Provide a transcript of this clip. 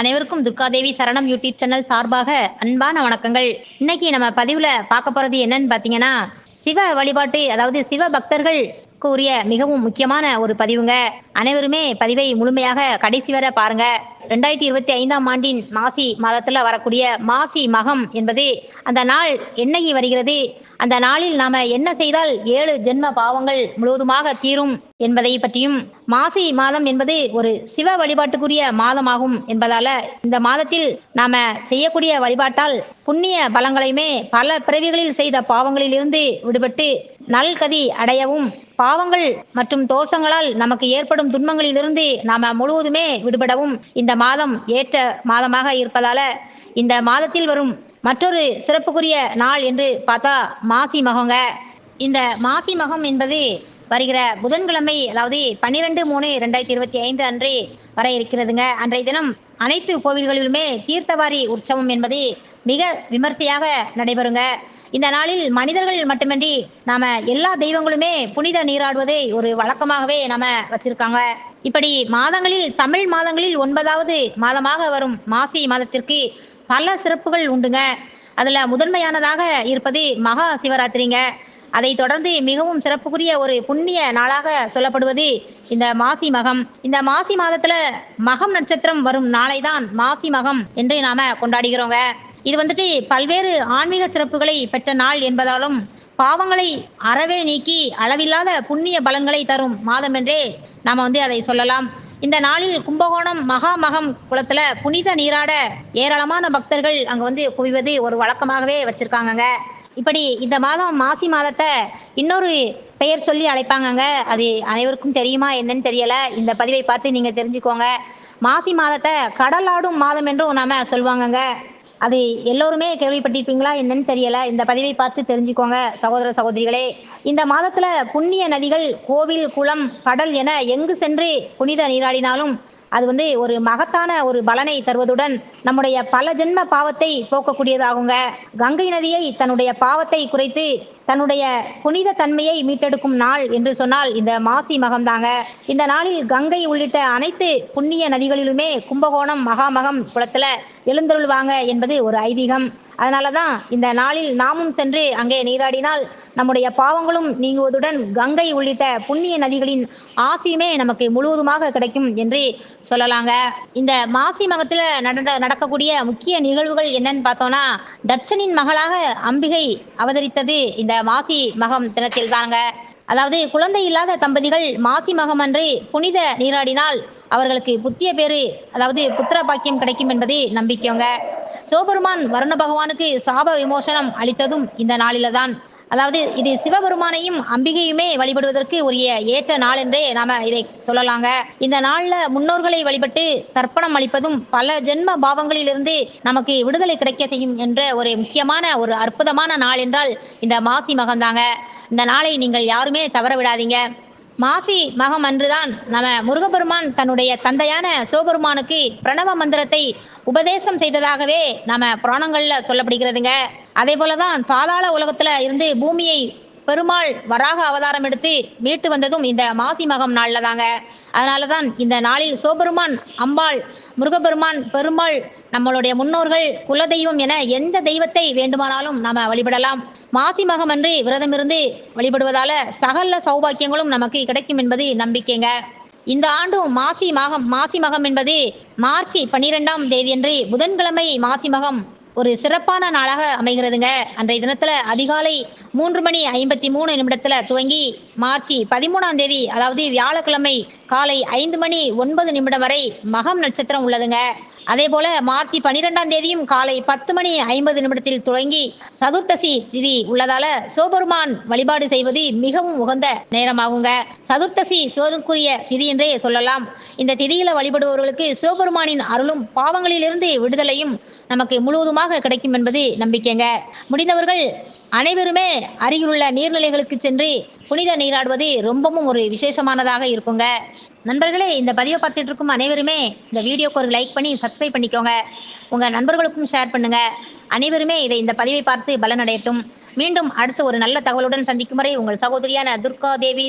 அனைவருக்கும் துர்காதேவி சரணம் YouTube channel சார்பாக அன்பான வணக்கங்கள். இன்னைக்கு நம்ம பதிவில் பார்க்க போகிறது என்னன்னு பார்த்தீங்கன்னா சிவ வழிபாட்டு அதாவது சிவ பக்தர்கள் உரிய மிகவும் முக்கியமான ஒரு பதிவுங்க. அனைவருமே பதிவை முழுமையாக கடைசி வரை பாருங்க. ரெண்டாயிரத்தி இருபத்தி ஐந்தாம் ஆண்டின் மாசி மாதத்துல வரக்கூடிய மாசி மகம் என்பது அந்த நாள் என்னைக்கு வருகிறது? அந்த நாளில் நாம என்ன செய்தால் ஏழு ஜென்ம பாவங்கள் முழுவதுமாக தீரும் என்பதை பற்றியும் மாசி மாதம் என்பது ஒரு சிவ வழிபாட்டுக்குரிய மாதமாகும் என்பதால இந்த மாதத்தில் நாம செய்யக்கூடிய வழிபாட்டால் புண்ணிய பலங்களையுமே பல பிறவிகளில் செய்த பாவங்களிலிருந்து விடுபட்டு நல்கதி அடையவும் பாவங்கள் மற்றும் தோஷங்களால் நமக்கு ஏற்படும் துன்பங்களிலிருந்து நாம முழுவதுமே விடுபடவும் இந்த மாதம் ஏற்ற மாதமாக இருப்பதால இந்த மாதத்தில் வரும் மற்றொரு சிறப்புக்குரிய நாள் என்று பார்த்தா மாசி மகங்க. இந்த மாசி மகம் என்பது வருகிற புதன்கிழமை அதாவது பன்னிரெண்டு மூணு ரெண்டாயிரத்தி இருபத்தி ஐந்து அன்று வர இருக்கிறதுங்க. அன்றைய தினம் அனைத்து கோவில்களிலுமே தீர்த்தவாரி உற்சவம் என்பது மிக விமர்சையாக நடைபெறுங்க. இந்த நாளில் மனிதர்கள் மட்டுமின்றி நாம எல்லா தெய்வங்களுமே புனித நீராடுவதை ஒரு வழக்கமாகவே நாம வச்சிருக்காங்க. இப்படி மாதங்களில் தமிழ் மாதங்களில் ஒன்பதாவது மாதமாக வரும் மாசி மாதத்திற்கு பல சிறப்புகள் உண்டுங்க. அதுல முதன்மையானதாக இருப்பது மகா சிவராத்திரிங்க. அதை தொடர்ந்து மிகவும் சிறப்புக்குரிய ஒரு புண்ணிய நாளாக சொல்லப்படுவது இந்த மாசி மகம். இந்த மாசி மாதத்துல மகம் நட்சத்திரம் வரும் நாளை தான் மாசி மகம் என்று நாம கொண்டாடுகிறோங்க. இது வந்துட்டு பல்வேறு ஆன்மீக சிறப்புகளை பெற்ற நாள் என்பதாலும் பாவங்களை அறவே நீக்கி அளவில்லாத புண்ணிய பலன்களை தரும் மாதம் என்றே நாம வந்து அதை சொல்லலாம். இந்த நாளில் கும்பகோணம் மகாமகம் குளத்துல புனித நீராட ஏராளமான பக்தர்கள் அங்க வந்து குவிவது ஒரு வழக்கமாகவே வச்சிருக்காங்கங்க. இப்படி இந்த மாதம் மாசி மாதத்தை இன்னொரு பெயர் சொல்லி அழைப்பாங்கங்க. அது அனைவருக்கும் தெரியுமா என்னன்னு தெரியல. இந்த பதிவை பார்த்து நீங்க தெரிஞ்சுக்கோங்க. மாசி மாதத்தை கடலாடும் மாதம் என்றும் நாம சொல்லுவாங்கங்க. அது எல்லோருமே கேள்விப்பட்டிருப்பீங்களா என்னன்னு தெரியல. இந்த பதிவை பார்த்து தெரிஞ்சுக்கோங்க சகோதர சகோதரிகளே. இந்த மாதத்துல புண்ணிய நதிகள் கோவில் குளம் கடல் என எங்கு சென்று புனித நீராடினாலும் அது வந்து ஒரு மகத்தான ஒரு பலனை தருவதுடன் நம்முடைய பல ஜென்ம பாவத்தை போக்கக்கூடியதாகுங்க. கங்கை நதியை தன்னுடைய பாவத்தை குறைத்து தன்னுடைய புனித தன்மையை மீட்டெடுக்கும் நாள் என்று சொன்னால் இந்த மாசி மகம்தாங்க. இந்த நாளில் கங்கை உள்ளிட்ட அனைத்து புண்ணிய நதிகளிலுமே கும்பகோணம் மகாமகம் குளத்துல எழுந்தருள்வாங்க என்பது ஒரு ஐதீகம். அதனால தான் இந்த நாளில் நாமும் சென்று அங்கே நீராடினால் நம்முடைய பாவங்களும் நீங்குவதுடன் கங்கை உள்ளிட்ட புண்ணிய நதிகளின் ஆசியுமே நமக்கு முழுவதுமாக கிடைக்கும் என்று சொல்லலாங்க. இந்த மாசி மகத்தில் நடந்த நடக்கக்கூடிய முக்கிய நிகழ்வுகள் என்னன்னு பார்த்தோம்னா தட்சனின் மகளாக அம்பிகை அவதரித்தது இந்த மாசி மகம் தினத்தில் தாங்க அதாவது குழந்தை இல்லாத தம்பதிகள் மாசி மகம் அன்று புனித நீராடினால் அவர்களுக்கு புத்திய பேரு அதாவது புத்திர பாக்கியம் கிடைக்கும் என்பது நம்பிக்கைங்க. சிவபெருமான் வருண பகவானுக்கு சாப விமோசனம் அளித்ததும் இந்த நாளில தான் அதாவது இது சிவபெருமானையும் அம்பிகையுமே வழிபடுவதற்கு உரிய ஏற்ற நாள் என்றே நாம இதை சொல்லலாங்க. இந்த நாள்ல முன்னோர்களை வழிபட்டு தர்ப்பணம் அளிப்பதும் பல ஜென்ம பாவங்களிலிருந்து நமக்கு விடுதலை கிடைக்க செய்யும் என்ற ஒரு முக்கியமான ஒரு அற்புதமான நாள் என்றால் இந்த மாசி மகம்தாங்க. இந்த நாளை நீங்கள் யாருமே தவற விடாதீங்க மாசி மகம் அன்றுதான் நம்ம முருகப்பெருமான் தன்னுடைய தந்தையான சிவபெருமானுக்கு பிரணவ மந்திரத்தை உபதேசம் செய்ததாகவே நம்ம புராணங்களில் சொல்லப்படுகிறதுங்க. அதே போலதான் பாதாள உலகத்துல இருந்து பூமியை பெருமாள் வராக அவதாரம் எடுத்து மீட்டு வந்ததும் இந்த மாசி மகம் நாளில் தாங்க. அதனால தான் இந்த நாளில் சோபெருமான் அம்பாள் முருகப்பெருமான் பெருமாள் நம்மளுடைய முன்னோர்கள் குல தெய்வம் என எந்த தெய்வத்தை வேண்டுமானாலும் நாம வழிபடலாம். மாசி மகம் அன்று விரதமிருந்து வழிபடுவதால சகல சௌபாக்கியங்களும் நமக்கு கிடைக்கும் என்பது நம்பிக்கைங்க. இந்த ஆண்டும் மாசி மகம் மாசி மகம் என்பது மார்ச் பனிரெண்டாம் தேதியன்று புதன்கிழமை மாசி மகம் ஒரு சிறப்பான நாளாக அமைகிறதுங்க. அன்றைய தினத்துல அதிகாலை மூன்று மணி ஐம்பத்தி மூணு நிமிடத்துல துவங்கி மார்ச் பதிமூணாம் தேதி அதாவது வியாழக்கிழமை காலை ஐந்து மணி ஒன்பது நிமிடம் வரை மகம் நட்சத்திரம் உள்ளதுங்க. அதே போல மார்ச் பனிரெண்டாம் தேதியும் காலை பத்து மணி ஐம்பது நிமிடத்தில் தொடங்கி சதுர்த்தசி திதி உள்ளதால சிவபெருமான் வழிபாடு செய்வது மிகவும் உகந்த நேரமாகுங்க. சதுர்த்தசி சிவனுக்குரிய திதி என்றே சொல்லலாம். இந்த திதியில வழிபடுபவர்களுக்கு சிவபெருமானின் அருளும் பாவங்களிலிருந்து விடுதலையும் நமக்கு முழுவதுமாக கிடைக்கும் என்பது நம்பிக்கைங்க. முடிந்தவர்கள் அனைவருமே அருகிலுள்ள நீர்நிலைகளுக்கு சென்று புனித நீராடுவது ரொம்பவும் ஒரு விசேஷமானதாக இருக்குங்க. நண்பர்களே இந்த பதிவை பார்த்துட்டு இருக்கும் அனைவருமே இந்த வீடியோக்கு ஒரு லைக் பண்ணி சப்ஸ்கிரைப் பண்ணிக்கோங்க. உங்கள் நண்பர்களுக்கும் ஷேர் பண்ணுங்க. அனைவருமே இதை இந்த பதிவை பார்த்து பலனடையட்டும். மீண்டும் அடுத்து ஒரு நல்ல தகவலுடன் சந்திக்கும் வரை உங்கள் சகோதரியான துர்கா தேவி